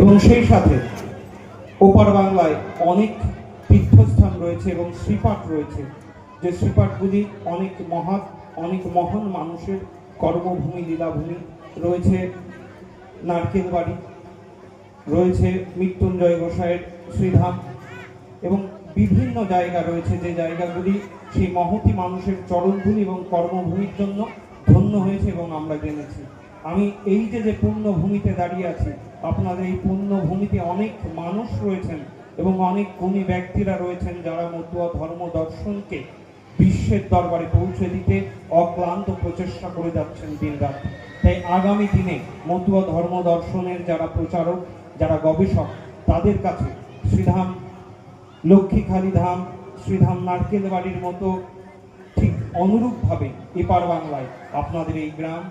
এবং সেই সাথে ওপার বাংলায় অনেক তীর্থস্থান রয়েছে এবং শ্রীপাঠ রয়েছে। যে শ্রীপাঠগুলি অনেক মহৎ, অনেক মহান মানুষের কর্মভূমি, লীলাভূমি রয়েছে। নারকেল বাড়ি রয়েছে, মৃত্যুঞ্জয় গোসাইয়ের শ্রীধাম এবং বিভিন্ন জায়গা রয়েছে। যে জায়গাগুলি সেই মহতি মানুষের চরণভূমি এবং কর্মভূমির জন্য ধন্য হয়েছে এবং আমরা জেনেছি। আমি এই যে যে পুণ্যভূমিতে দাঁড়িয়ে আছি, আপনাদের এই পুণ্যভূমিতে অনেক মানুষ রয়েছেন এবং অনেক গুণী ব্যক্তিরা রয়েছেন যারা মতুয়া ধর্ম দর্শনকে বিশ্বের দরবারে পৌঁছে দিতে অক্লান্ত প্রচেষ্টা করে যাচ্ছেন দিনরাত। তাই আগামী দিনে মতুয়া ধর্ম দর্শনের যারা প্রচারক, যারা গবেষক, তাদের কাছে শ্রীধাম লক্ষ্মীখালী ধাম, শ্রীধাম নারকেল বাড়ির মতো ঠিক অনুরূপভাবে এপার বাংলায় আপনাদের এই গ্রাম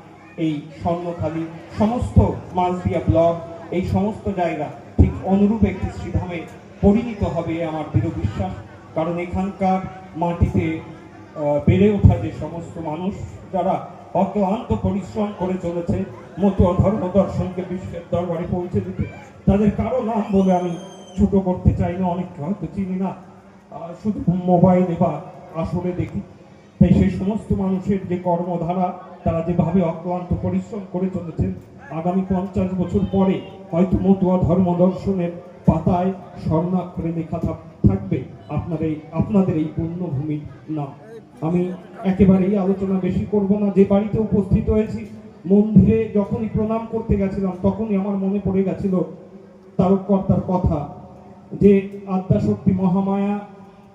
এই স্বর্ণখালী, সমস্ত মাঝদিয়া ব্লক, এই সমস্ত জায়গা ঠিক অনুরূপ একটি শ্রীধামে পরিণত হবে আমার দৃঢ় বিশ্বাস। কারণ এখানকার মাটিতে বেড়ে ওঠা যে সমস্ত মানুষ যারা অক্লান্ত পরিশ্রম করে চলেছে, মতুয়া ধর্ম দর্শনকে বিশ্বের দরবারে পৌঁছে দিতে, তাদের কারও নাম বলে আমি ছোট করতে চাই না, অনেককে হয়তো চিনি না। শুধু মোবাইলে বা আসলে দেখি। তাই সেই সমস্ত মানুষের যে কর্মধারা তারা যেভাবে অক্লান্ত পরিশ্রম করে চলেছেন, আগামী পঞ্চাশ বছর পরে হয়তো মতুয়া ধর্ম দর্শনের পাতায় স্বর্ণাক্ষরে লেখা থাকবে আপনাদের এই আপনাদের এই পুণ্যভূমির নাম। আমি একেবারেই আলোচনা বেশি করব না, যে বাড়িতে উপস্থিত হয়েছি, মন্দিরে যখনই প্রণাম করতে গেছিলাম, তখনই আমার মনে পড়ে গেছিল তারককর্তার কথা, যে আদ্যাশক্তি মহামায়া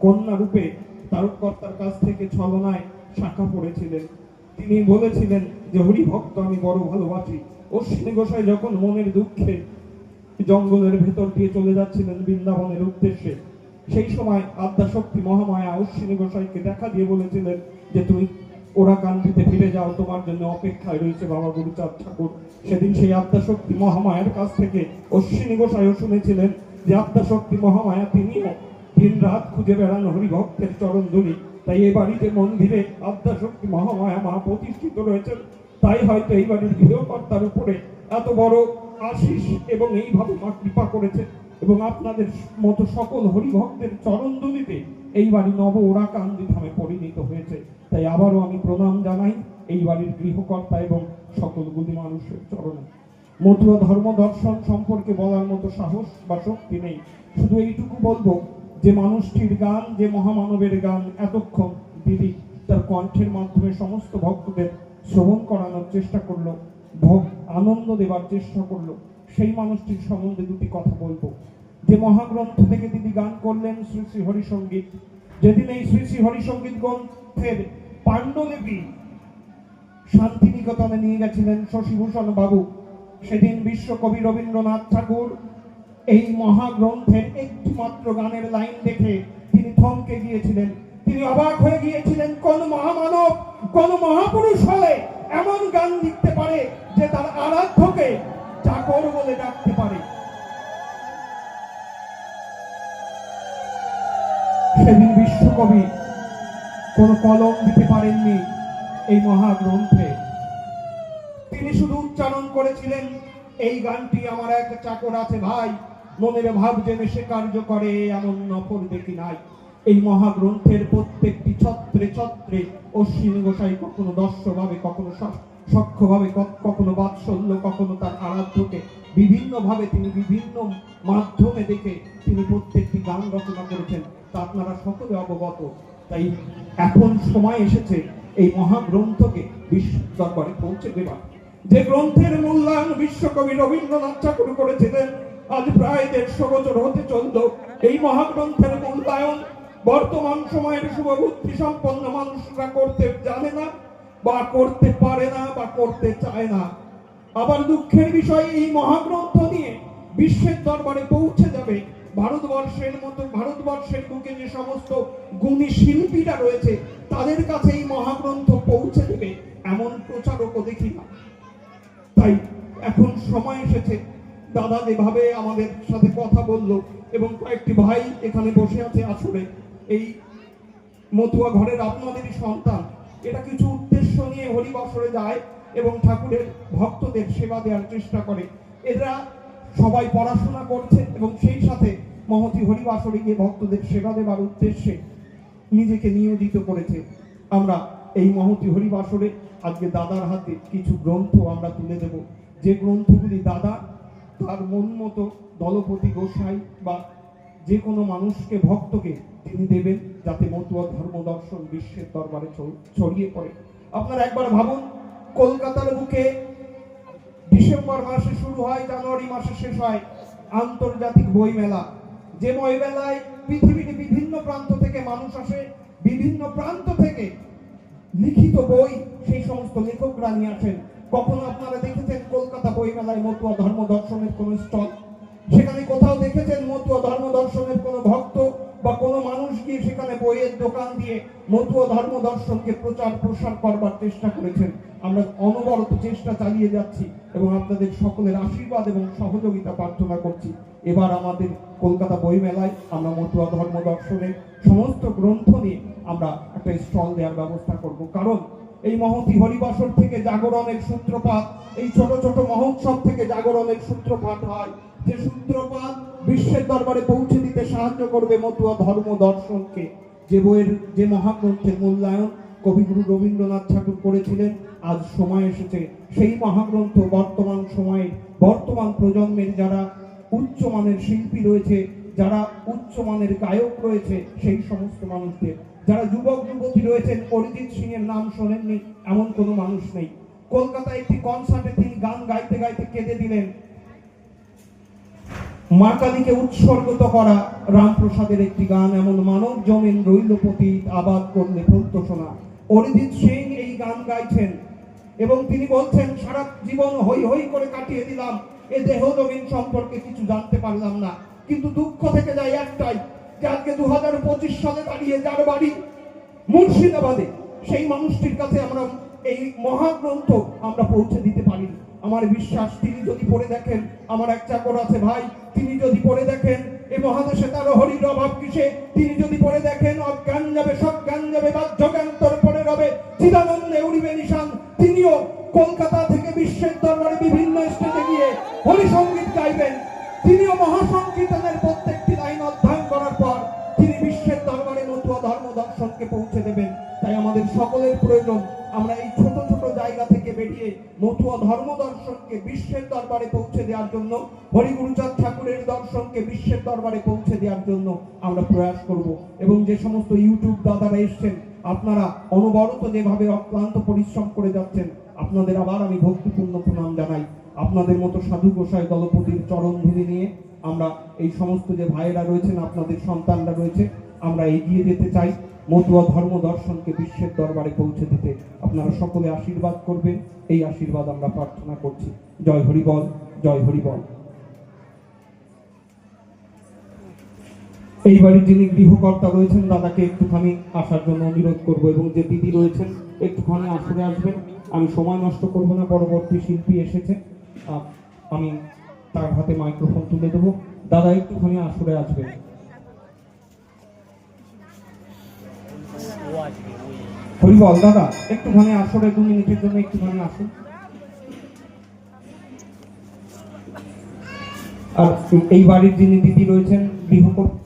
কন্যা রূপে তারককর্তার কাছ থেকে ছলনায় শাখা পড়েছিলেন। তিনি বলেছিলেন যে হরি ভক্ত আমি বড় ভালোবাসি। অশ্বিনী গোসাই যখন মনের দুঃখে জঙ্গলের ভেতর দিয়ে চলে যাচ্ছিলেন বৃন্দাবনের উদ্দেশ্যে, সেই সময় আদ্যাশক্তি মহামায়া অশ্বিনী গোসাইকে দেখা দিয়ে বলেছিলেন যে, তুমি ওরা কান্দিতে ফিরে যাও, তোমার জন্য অপেক্ষায় রয়েছে বাবা গুরুচাঁদ ঠাকুর। সেদিন সেই আদ্যাশক্তি মহামায়ার কাছ থেকে অশ্বিনী গোসাইও শুনেছিলেন যে, আদ্যাশক্তি মহামায়া, তিনিও দিন রাত খুঁজে বেড়ান হরিভক্তের চরণ ধুলি তাই এই বাড়িতে মন্দিরে আদ্যাশক্তি মহামায়া মা প্রতিষ্ঠিত রয়েছেন। তাই হয়তো এই বাড়ির গৃহকর্তার উপরে এত বড় আশিস এবং এইভাবে মা কৃপা করেছে এবং আপনাদের মতো সকল হরিভক্তের চরণ দুলিতে এই বাড়ি নব ওরাকান্দি ধামে পরিণত হয়েছে। তাই আবারও আমি প্রণাম জানাই এই বাড়ির গৃহকর্তা এবং সকল গুলি মানুষের চরণে। মতুয়া ধর্ম দর্শন সম্পর্কে বলার মতো সাহস বা শক্তি নেই। শুধু এইটুকু বলব যে মানুষটির গান, যে মহামানবের গান এতক্ষণ দিদি তার কণ্ঠের মাধ্যমে সমস্ত ভক্তদের শ্রবণ করানোর চেষ্টা করল, ভোগ, আনন্দ দেবার চেষ্টা করল, সেই মানুষটির সম্বন্ধে দুটি কথা বলব। যে মহাগ্রন্থ থেকে দিদি গান করলেন শ্রী শ্রী হরিসঙ্গীত যেদিন এই শ্রী শ্রী হরিসঙ্গীত গ্রন্থের পাণ্ডুলিপি শান্তিনিকেতনে নিয়ে গেছিলেন শশীভূষণ বাবু, সেদিন বিশ্বকবি রবীন্দ্রনাথ ঠাকুর এই মহাগ্রন্থের একটি মাত্র গানের লাইন দেখে তিনি থমকে গিয়েছিলেন। তিনি অবাক হয়ে গিয়েছিলেন, কোন মহামানব, কোন মহাপুরুষ হলে এমন গান লিখতে পারে যে তার আরাধ্যকে চাকর বলে ডাকতে পারে? সেদিন বিশ্বকবি কোন কলম দিতে পারেননি এই মহাগ্রন্থে। তিনি শুধু উচ্চারণ করেছিলেন এই গানটি আমার এক চাকর আছে ভাই। মনের ভাব জেনে সে কার্য করে, এমন নফর দেখি নাই। এই মহাগ্রন্থের প্রত্যেকটি ছত্রে ছত্রে অশ্বিন গোসাই কখনো দর্শভাবে, কখনো সক্ষভাবে কখনো বাৎসল্য, কখনো তার আরাধ্যকে বিভিন্ন ভাবে তিনি বিভিন্ন মাধ্যমে দেখে তিনি প্রত্যেকটি গান রচনা করেছেন। তা আপনারা সকলে অবগত। তাই এখন সময় এসেছে, এই মহাগ্রন্থকে বিশ্ব দরবারে পৌঁছে দেবার। যে গ্রন্থের মূল্যায়ন বিশ্বকবি রবীন্দ্রনাথ ঠাকুর করেছিলেন, আজ প্রায় দেড়শো বছর হতে চলল। এই মহাগ্রন্থের মূল্যায়ন বর্তমান সময়ের শুভবুদ্ধি সম্পন্ন মানুষরা করতে জানে না, বা করতে পারে না, বা করতে চায় না। আবার দুঃখের বিষয়, এই মহাগ্রন্থ নিয়ে বিশ্বের দরবারে পৌঁছে যাবে। ভারতবর্ষের মতো, ভারতবর্ষের বুকে যে সমস্ত গুণী শিল্পীরা রয়েছে, তাদের কাছে এই মহাগ্রন্থ পৌঁছে দেবে, এমন প্রচারকও দেখি না। তাই এখন সময় এসেছে। দাদা যেভাবে আমাদের সাথে কথা বলল এবং কয়েকটি ভাই এখানে বসে আছে আসলে। এই মতুয়া ঘরের আপনাদেরই সন্তান, এটা কিছু উদ্দেশ্য নিয়ে হরিবাসরে যায় এবং ঠাকুরের ভক্তদের সেবা দেওয়ার চেষ্টা করে। এরা সবাই পড়াশোনা করছে এবং সেই সাথে মহতি হরিবাসরে গিয়ে ভক্তদের সেবা দেবার উদ্দেশ্যে নিজেকে নিয়োজিত করেছে। আমরা এই মহতি হরিবাসরে আজকে দাদার হাতে কিছু গ্রন্থ আমরা তুলে দেব। যে গ্রন্থগুলি দাদা তার মন মতো দলপতি গোসাই বা যে কোনো মানুষকে, ভক্তকে তিনি দেবেন যাতে মতুয়া ধর্ম দর্শন বিশ্বের দরবারে ছড়িয়ে পড়ে। আপনারা একবার ভাবুন, কলকাতার বুকে ডিসেম্বর মাসে শুরু হয়, জানুয়ারি মাসে শেষ হয় আন্তর্জাতিক বই মেলা যে বই মেলায় পৃথিবীর বিভিন্ন প্রান্ত থেকে মানুষ আসে, বিভিন্ন প্রান্ত থেকে লিখিত বই সেই সমস্ত লেখকরা নিয়ে আসেন। কখনো আপনারা দেখেছেন কলকাতা বই মেলায় মতুয়া ধর্ম দর্শনের কোনো স্টল? সেখানে কোথাও দেখেছেন মতুয়া ধর্ম দর্শনের কোনো ভক্ত বা কোনো মানুষ গিয়ে সেখানে বইয়ের দোকান দিয়ে মতুয়া ধর্ম দর্শনকে প্রচার প্রসার করবার চেষ্টা করেছেন? আমরা অনবরত চেষ্টা চালিয়ে যাচ্ছি এবং আপনাদের সকলের আশীর্বাদ এবং সহযোগিতা প্রার্থনা করছি। এবার আমাদের কলকাতা বই মেলায় আমরা মতুয়া ধর্ম দর্শনের সমস্ত গ্রন্থ নিয়ে আমরা একটা স্টল দেওয়ার ব্যবস্থা করব। কারণ এই মহতি হরিবাসর থেকে জাগরণের সূত্রপাত, এই ছোট ছোট মহোৎসব থেকে জাগরণের সূত্রপাত হয়। যে সূত্রপাত বিশ্বের দরবারে পৌঁছে দিতে সাহায্য করবে মতুয়া ধর্ম দর্শনকে। যে বইয়ের, যে মহাগ্রন্থের মূল্যায়ন কবিগুরু রবীন্দ্রনাথ ঠাকুর করেছিলেন, আজ সময় এসেছে। সেই মহাগ্রন্থ বর্তমান সময়ে, বর্তমান প্রজন্মের যারা উচ্চমানের শিল্পী রয়েছে, যারা উচ্চমানের গায়ক রয়েছে, সেই সমস্ত মানুষদের যারা যুবক, যুবতী রয়েছেন, অরিজিৎ সিং এর নাম শোনেননি, এমন কোনো মানুষ নেই। কলকাতায় একটি কনসার্টে তিনি গান গাইতে গাইতে কেঁদে দিলেন। মা কালীকে উৎসর্গত করা রামপ্রসাদের একটি গান, এমন মানব জমিন রৈলপতি আবাদ করলে প্রত্য শোনা অরিজিৎ সিং এই গান গাইছেন এবং তিনি বলছেন, সারা জীবন হই হই করে কাটিয়ে দিলাম। এ দেহ জমিন সম্পর্কে কিছু জানতে পারলাম না। কিন্তু দুঃখ থেকে যায় একটাই যে আজকে দু হাজার পঁচিশ সালে দাঁড়িয়ে যার বাড়ি মুর্শিদাবাদে, সেই মানুষটির কাছে আমরা এই মহাগ্রন্থ আমরা পৌঁছে দিতে পারি আমার বিশ্বাস, তিনি যদি পড়ে দেখেন, আমার এক চাকর আছে ভাই, তিনি যদি পড়ে দেখেন, এ মহাদেশে তার হরির অভাব কিসে? তিনি যদি পড়ে দেখেন, অজ্ঞান যাবে সব জ্ঞান যাবে বাহ্য জ্ঞান তোর পড়ে রবে, চিদানন্দে উড়িবে নিশান। তিনিও কলকাতা থেকে বিশ্বের দরবারে বিভিন্ন স্টেজে গিয়ে হরি সংগীত গাইবেন। তিনিও মহাসংকীর্তনের প্রত্যেকটি লাইন অধ্যয়ন করার সকলের প্রয়োজন। আমরা এই ছোট ছোট জায়গা থেকে বেরিয়ে মতুয়া ধর্ম দর্শনকে বিশ্বের দরবারে পৌঁছে দেওয়ার জন্য হরিগুরুচাঁদ ঠাকুরের দর্শনকে বিশ্বের দরবারে পৌঁছে দেওয়ার জন্য আমরা প্রয়াস করব। এবং যে সমস্ত ইউটিউব দাদারা এসছেন, আপনারা অনবরত যেভাবে অক্লান্ত পরিশ্রম করে যাচ্ছেন, আপনাদের আবার আমি ভক্তিপূর্ণ প্রণাম জানাই। আপনাদের মতো সাধু গোসাই দলপতির চরণ ধুলি নিয়ে আমরা এই সমস্ত যে ভাইয়েরা রয়েছেন, আপনাদের সন্তানরা রয়েছে, আমরা এগিয়ে যেতে চাই। মতুয়া ধর্ম দর্শনকে বিশ্বের দরবারে পৌঁছে দিতে আপনারা সকলে আশীর্বাদ করবেন। এই আশীর্বাদ আমরা প্রার্থনা করছি। জয় হরিবল জয় হরিবল এই বাড়ির যিনি গৃহকর্তা রয়েছেন, দাদাকে একটুখানি আসার জন্য অনুরোধ করব এবং যে দিদি রয়েছেন, একটুখানি আসরে আসবেন। আমি সময় নষ্ট করব না, পরবর্তী শিল্পী এসেছে। আমি তার হাতে মাইক্রোফোন তুলে দেবো। দাদা, একটুখানি আসরে আসবেন। হরিবল, দাদা, একটুখানি আসো দু মিনিটের জন্য একটুখানি আসুন। আর এই বাড়ির যিনি দিদি রয়েছেন, গৃহকর্তা